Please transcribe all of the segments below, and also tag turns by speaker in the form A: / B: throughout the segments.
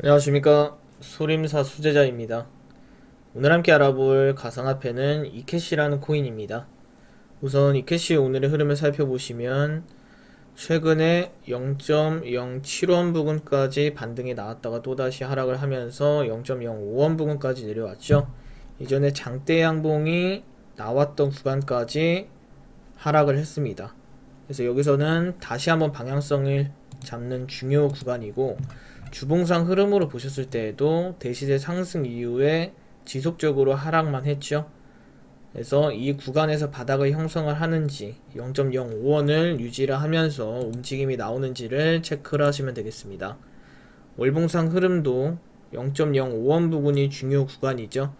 A: 안녕하십니까 소림사 수제자입니다. 오늘 함께 알아볼 가상화폐는 이캐시라는 코인입니다. 우선 이캐시의 오늘의 흐름을 살펴보시면 최근에 0.075원 부근까지 반등이 나왔다가 또다시 하락을 하면서 0.05원 부근까지 내려왔죠. 이전에 장대 양봉이 나왔던 구간까지 하락을 했습니다. 그래서 여기서는 다시 한번 방향성을 잡는 중요 구간이고 주봉상 흐름으로 보셨을 때에도 대시세 상승 이후에 지속적으로 하락만 했죠. 그래서 이 구간에서 바닥을 형성을 하는지 0.05원을 유지를 하면서 움직임이 나오는지를 체크를 하시면 되겠습니다. 월봉상 흐름도 0.05원 부분이 중요 구간이죠.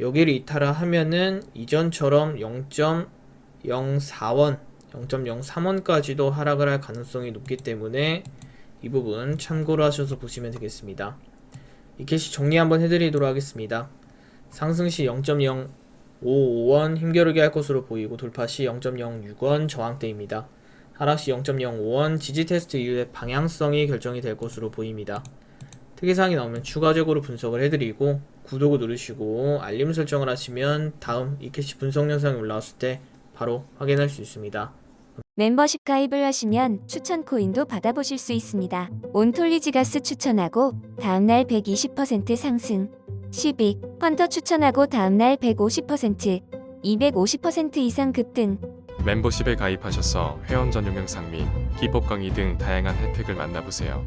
A: 여기를 이탈을 하면은 이전처럼 0.04원, 0.03원까지도 하락을 할 가능성이 높기 때문에 이 부분 참고를 하셔서 보시면 되겠습니다. 이 캐시 정리 한번 해드리도록 하겠습니다. 상승 시 0.055원 힘겨루게 할 것으로 보이고 돌파 시 0.06원 저항대입니다. 하락 시 0.05원 지지 테스트 이후에 방향성이 결정이 될 것으로 보입니다. 특이사항이 나오면 추가적으로 분석을 해드리고 구독을 누르시고 알림 설정을 하시면 다음 이 캐시 분석 영상이 올라왔을 때 바로 확인할 수 있습니다.
B: 멤버십 가입을 하시면 추천 코인도 받아보실 수 있습니다. 온톨리지가스 추천하고 다음날 120% 상승. 12. 펀터 추천하고 다음날 150%, 250% 이상 급등.
C: 멤버십에 가입하셔서 회원 전용 영상 및 기법 강의 등 다양한 혜택을 만나보세요.